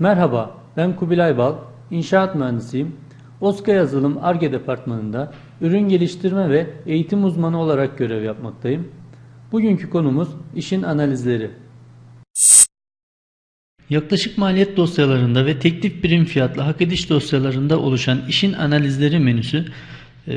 Merhaba, ben Kubilay Bal, inşaat mühendisiyim. OSKA Yazılım ARGE Departmanı'nda ürün geliştirme ve eğitim uzmanı olarak görev yapmaktayım. Bugünkü konumuz işin analizleri. Yaklaşık maliyet dosyalarında ve teklif birim fiyatlı hak ediş dosyalarında oluşan işin analizleri menüsü e,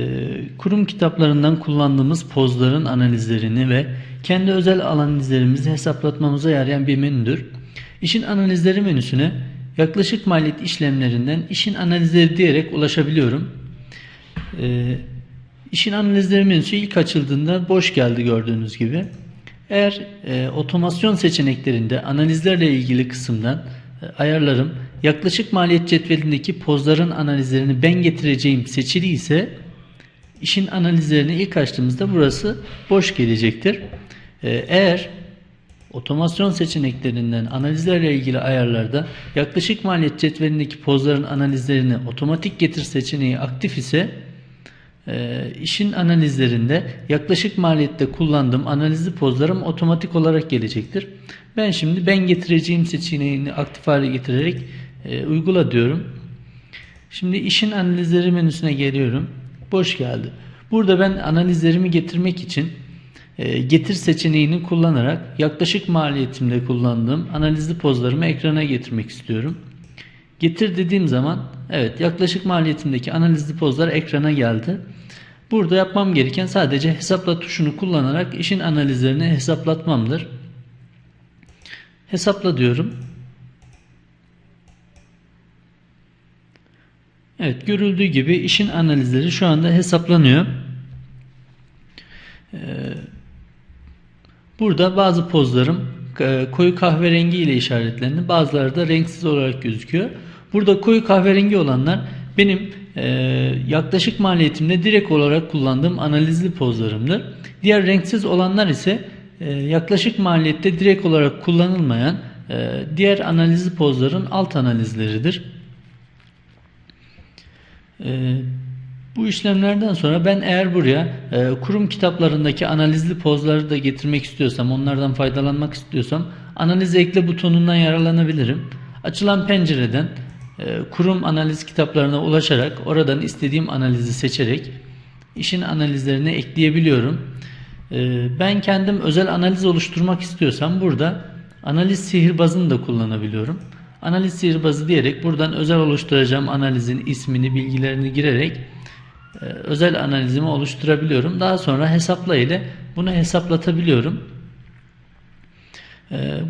kurum kitaplarından kullandığımız pozların analizlerini ve kendi özel analizlerimizi hesaplatmamıza yarayan bir menüdür. İşin analizleri menüsüne yaklaşık maliyet işlemlerinden işin analizleri diyerek ulaşabiliyorum. E, işin analizleri menüsü ilk açıldığında boş geldi gördüğünüz gibi. Eğer e, otomasyon seçeneklerinde analizlerle ilgili kısımdan e, ayarlarım yaklaşık maliyet cetvelindeki pozların analizlerini ben getireceğim seçili ise işin analizlerini ilk açtığımızda burası boş gelecektir. E, eğer otomasyon seçeneklerinden analizlerle ilgili ayarlarda yaklaşık maliyet cetvelindeki pozların analizlerini otomatik getir seçeneği aktif ise e, işin analizlerinde yaklaşık maliyette kullandığım analizli pozlarım otomatik olarak gelecektir. Ben şimdi ben getireceğim seçeneğini aktif hale getirerek e, uygula diyorum. Şimdi işin analizleri menüsüne geliyorum. Boş geldi. Burada ben analizlerimi getirmek için getir seçeneğini kullanarak yaklaşık maliyetimde kullandığım analizli pozlarımı ekrana getirmek istiyorum. Getir dediğim zaman evet yaklaşık maliyetimdeki analizli pozlar ekrana geldi. Burada yapmam gereken sadece hesapla tuşunu kullanarak işin analizlerini hesaplatmamdır. Hesapla diyorum. Evet görüldüğü gibi işin analizleri şu anda hesaplanıyor. Ee, burada bazı pozlarım e, koyu kahverengi ile işaretlendi. Bazıları da renksiz olarak gözüküyor. Burada koyu kahverengi olanlar benim e, yaklaşık maliyetimde direkt olarak kullandığım analizli pozlarımdır. Diğer renksiz olanlar ise e, yaklaşık maliyette direkt olarak kullanılmayan diğer analizli pozların alt analizleridir. Bu işlemlerden sonra ben eğer buraya e, kurum kitaplarındaki analizli pozları da getirmek istiyorsam, onlardan faydalanmak istiyorsam analiz ekle butonundan yararlanabilirim. Açılan pencereden e, kurum analiz kitaplarına ulaşarak oradan istediğim analizi seçerek işin analizlerine ekleyebiliyorum. E, ben kendim özel analiz oluşturmak istiyorsam burada analiz sihirbazını da kullanabiliyorum. Analiz sihirbazı diyerek buradan özel oluşturacağım analizin ismini, bilgilerini girerek e, özel analizimi oluşturabiliyorum. Daha sonra hesapla ile bunu hesaplatabiliyorum.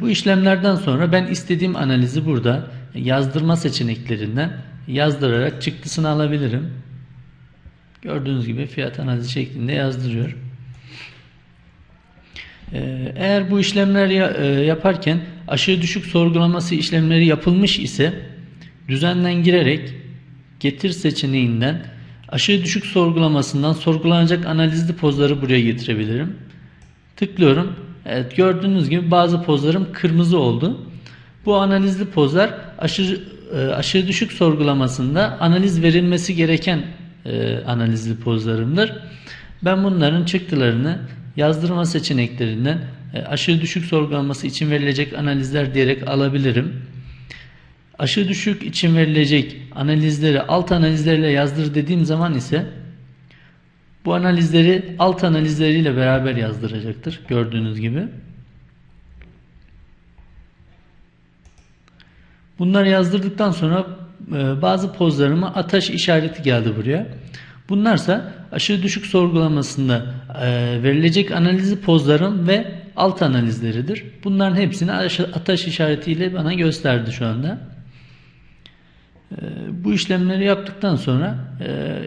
Bu işlemlerden sonra ben istediğim analizi burada yazdırma seçeneklerinden yazdırarak çıktısını alabilirim. Gördüğünüz gibi fiyat analizi şeklinde yazdırıyor. Ee, eğer bu işlemler e, yaparken aşırı düşük sorgulaması işlemleri yapılmış ise düzenden girerek getir seçeneğinden aşırı düşük sorgulamasından sorgulanacak analizli pozları buraya getirebilirim. Tıklıyorum. Evet gördüğünüz gibi bazı pozlarım kırmızı oldu. Bu analizli pozlar aşırı e, aşırı düşük sorgulamasında analiz verilmesi gereken e, analizli pozlarımdır. Ben bunların çıktılarını yazdırma seçeneklerinden e, aşırı düşük sorgulaması için verilecek analizler diyerek alabilirim. Aşırı düşük için verilecek analizleri alt analizlerle yazdır dediğim zaman ise bu analizleri alt analizleriyle beraber yazdıracaktır gördüğünüz gibi. Bunları yazdırdıktan sonra e, bazı pozlarıma ataş işareti geldi buraya. Bunlarsa aşırı düşük sorgulamasında e, verilecek analizi pozlarım ve alt analizleridir. Bunların hepsini ataş işaretiyle bana gösterdi şu anda. E, bu işlemleri yaptıktan sonra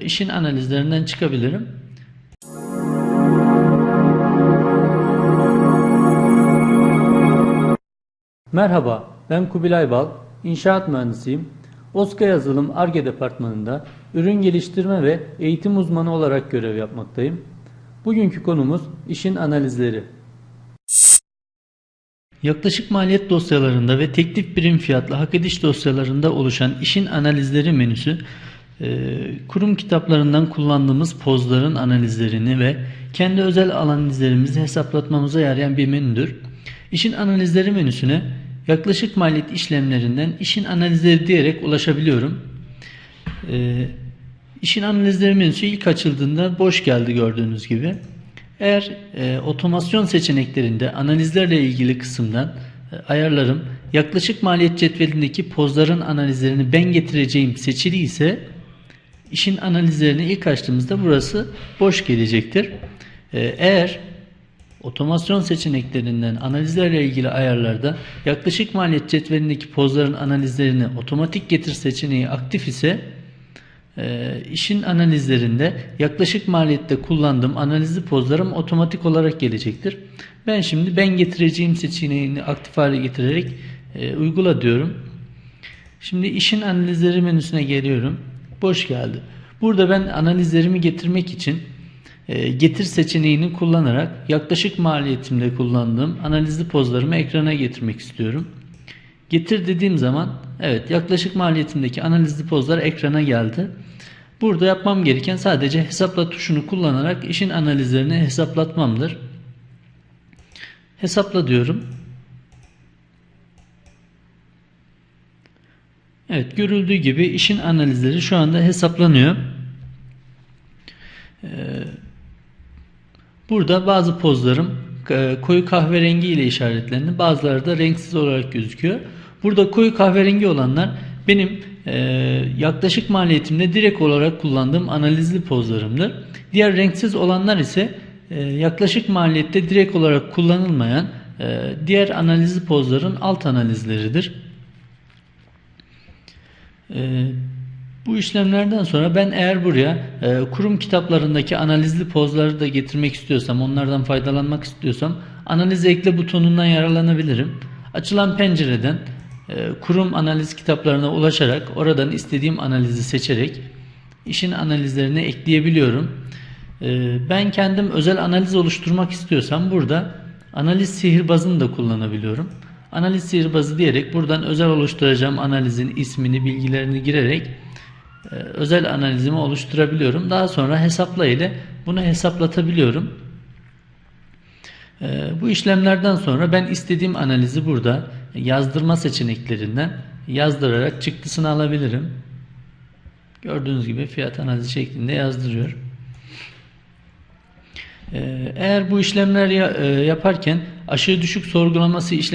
işin analizlerinden çıkabilirim. Merhaba, ben Kubilay Bal. İnşaat mühendisiyim. OSKA Yazılım ARGE Departmanı'nda ürün geliştirme ve eğitim uzmanı olarak görev yapmaktayım. Bugünkü konumuz işin analizleri. Yaklaşık maliyet dosyalarında ve teklif birim fiyatlı hak ediş dosyalarında oluşan işin analizleri menüsü e, kurum kitaplarından kullandığımız pozların analizlerini ve kendi özel analizlerimizi hesaplatmamıza yarayan bir menüdür. İşin analizleri menüsüne yaklaşık maliyet işlemlerinden işin analizleri diyerek ulaşabiliyorum. Ee, işin analizleri menüsü ilk açıldığında boş geldi gördüğünüz gibi. Eğer e, otomasyon seçeneklerinde analizlerle ilgili kısımdan e, ayarlarım yaklaşık maliyet cetvelindeki pozların analizlerini ben getireceğim seçili ise işin analizlerini ilk açtığımızda burası boş gelecektir. Ee, eğer otomasyon seçeneklerinden analizlerle ilgili ayarlarda yaklaşık maliyet cetvelindeki pozların analizlerini otomatik getir seçeneği aktif ise e, işin analizlerinde yaklaşık maliyette kullandığım analizli pozlarım otomatik olarak gelecektir. Ben şimdi ben getireceğim seçeneğini aktif hale getirerek e, uygula diyorum. Şimdi işin analizleri menüsüne geliyorum. Boş geldi. Burada ben analizlerimi getirmek için e, getir seçeneğini kullanarak yaklaşık maliyetimde kullandığım analizli pozlarımı ekrana getirmek istiyorum. Getir dediğim zaman evet yaklaşık maliyetimdeki analizli pozlar ekrana geldi. Burada yapmam gereken sadece hesapla tuşunu kullanarak işin analizlerini hesaplatmamdır. Hesapla diyorum. Evet görüldüğü gibi işin analizleri şu anda hesaplanıyor. Ee, burada bazı pozlarım e, koyu kahverengi ile işaretlendi. Bazıları da renksiz olarak gözüküyor. Burada koyu kahverengi olanlar benim e, yaklaşık maliyetimde direkt olarak kullandığım analizli pozlarımdır. Diğer renksiz olanlar ise e, yaklaşık maliyette direkt olarak kullanılmayan e, diğer analizli pozların alt analizleridir. Ee, bu işlemlerden sonra ben eğer buraya e, kurum kitaplarındaki analizli pozları da getirmek istiyorsam, onlardan faydalanmak istiyorsam analiz ekle butonundan yararlanabilirim. Açılan pencereden e, kurum analiz kitaplarına ulaşarak oradan istediğim analizi seçerek işin analizlerini ekleyebiliyorum. E, ben kendim özel analiz oluşturmak istiyorsam burada analiz sihirbazını da kullanabiliyorum. Analiz sihirbazı diyerek buradan özel oluşturacağım analizin ismini, bilgilerini girerek e, özel analizimi oluşturabiliyorum. Daha sonra hesapla ile bunu hesaplatabiliyorum. E, bu işlemlerden sonra ben istediğim analizi burada yazdırma seçeneklerinden yazdırarak çıktısını alabilirim. Gördüğünüz gibi fiyat analizi şeklinde yazdırıyor. E, eğer bu işlemler yaparken aşırı düşük sorgulaması işlem